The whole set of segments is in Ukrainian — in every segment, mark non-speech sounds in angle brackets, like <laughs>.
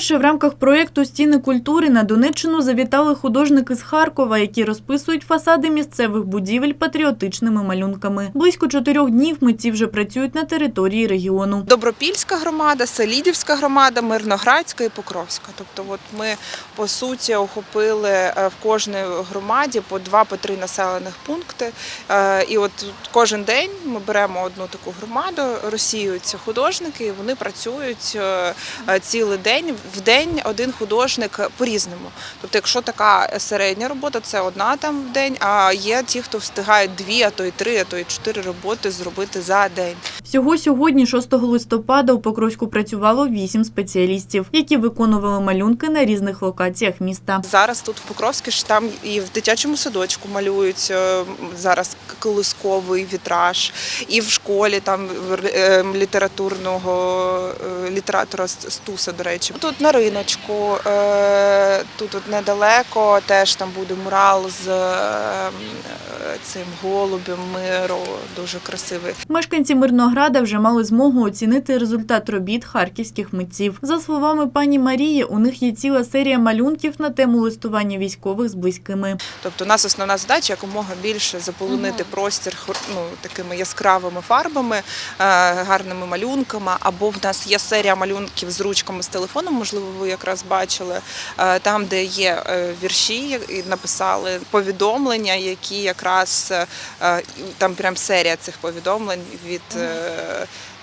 Вперше в рамках проєкту Стіни культури на Донеччину завітали художники з Харкова, які розписують фасади місцевих будівель патріотичними малюнками. Близько чотирьох днів митці вже працюють на території регіону. Добропільська громада, Селідівська громада, Мирноградська і Покровська. Тобто, от ми по суті охопили е, в кожній громаді по два по три населених пункти. Е, І от кожен день ми беремо одну таку громаду, розсіюються художники, і вони працюють е, цілий день. В день один художник по-різному. Тобто, якщо така середня робота, це одна там в день. А є ті, хто встигають дві, а то й три, а то й чотири роботи зробити за день. Всього сьогодні, 6 листопада, у Покровську працювало вісім спеціалістів, які виконували малюнки на різних локаціях міста. Зараз тут в Покровській ж там і в дитячому садочку малюють е, зараз колисковий вітраж, і в школі там е, літературного е, літератора Стуса, до речі. Тут на риночку, тут от недалеко теж там буде мурал з цим голубем миру, дуже красивий. Мешканці Мирнограда вже мали змогу оцінити результат робіт харківських митців. За словами пані Марії, у них є ціла серія малюнків на тему листування військових з близькими. Тобто, у нас основна задача якомога більше заполонити простір ну, такими яскравими фарбами, е, гарними малюнками. Або в нас є серія малюнків з ручками з телефоном, можливо, ви якраз бачили, е, там, де є е, вірші, і написали повідомлення, які якраз там прям серія цих повідомлень від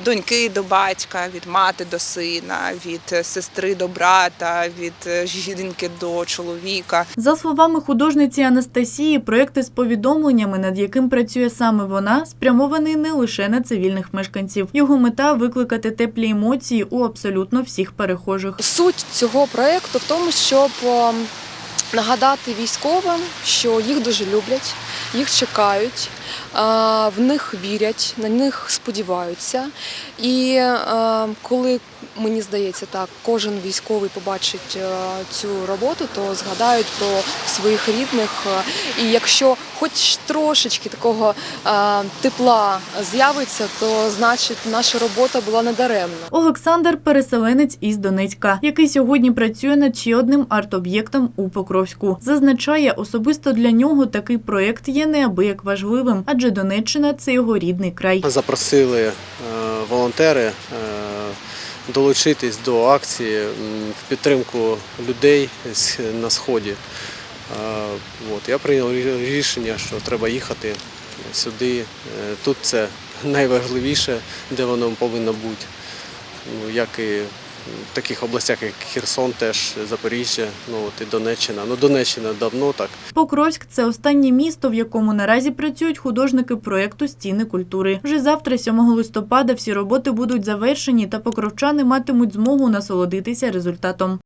доньки до батька, від мати до сина, від е, сестри до брата, від е, жінки до чоловіка. За словами художниці Анастасії, проекти з повідомленнями, над яким працює саме вона, спрямований не лише на цивільних мешканців. Його мета викликати теплі емоції у абсолютно всіх перехожих. Суть цього проєкту в тому, щоб ем, нагадати військовим, що їх дуже люблять, їх чекають, в них вірять, на них сподіваються. І коли мені здається, так кожен військовий побачить е, цю роботу, то згадають про своїх рідних. І якщо хоч трошечки такого е, тепла з'явиться, то значить наша робота була недаремна. Олександр переселенець із Донецька, який сьогодні працює над ще одним арт-об'єктом у Покровську. Зазначає, особисто для нього такий проєкт є неабияк важливим, адже Донеччина це його рідний край. Запросили е, волонтери е, долучитись до акції в підтримку людей на сході. Е, я прийняв рішення, що треба їхати сюди. Тут це <laughs> найважливіше, де воно повинно бути. Ну, як і в таких областях, як Херсон, теж Запоріжжя, ну от і Донеччина. Ну Донеччина давно так. Покровськ це останнє місто, в якому наразі працюють художники проєкту Стіни культури. Вже завтра, 7 листопада, всі роботи будуть завершені, та покровчани матимуть змогу насолодитися результатом.